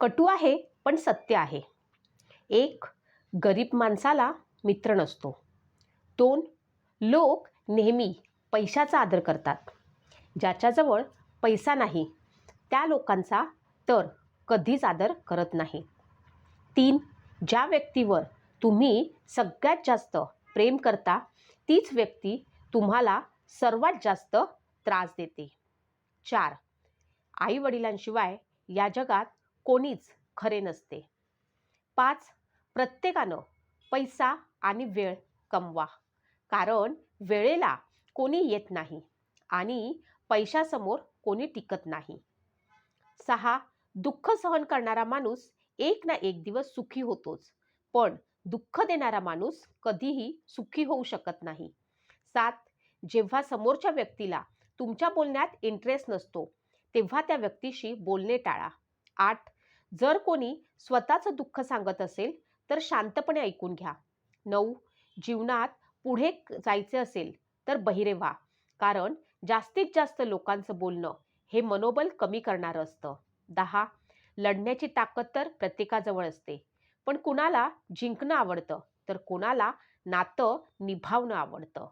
कटू आहे पण सत्य आहे. एक गरीब माणसाला मित्र नसतो. दोन लोक नेहमी पैशाचा आदर करतात. ज्याच्याजवळ पैसा नाही त्या लोकांचा तर कधीच आदर करत नाही. तीन ज्या व्यक्तीवर तुम्ही सगळ्यात जास्त प्रेम करता तीच व्यक्ती तुम्हाला सर्वात जास्त त्रास देते. चार आईवडिलांशिवाय या जगात कोणीच खरे नसते. पाच प्रत्येकानं पैसा आणि वेळ कमवा. कारण वेळेला कोणी येत नाही आणि पैशासमोर कोणी टिकत नाही. सहा दुःख सहन करणारा माणूस एक ना एक दिवस सुखी होतोच. पण दुःख देणारा माणूस कधीही सुखी होऊ शकत नाही. सात जेव्हा समोरच्या व्यक्तीला तुमच्या बोलण्यात इंटरेस्ट नसतो तेव्हा त्या व्यक्तीशी बोलणे टाळा. आठ जर कोणी स्वतःचं दुःख सांगत असेल तर शांतपणे ऐकून घ्या. नऊ जीवनात पुढे जायचे असेल तर बहिरे व्हा. कारण जास्तीत जास्त लोकांचं बोलणं हे मनोबल कमी करणारं असतं. दहा लढण्याची ताकद तर प्रत्येकाजवळ असते. पण कुणाला जिंकणं आवडतं तर कुणाला नातं निभावणं आवडतं.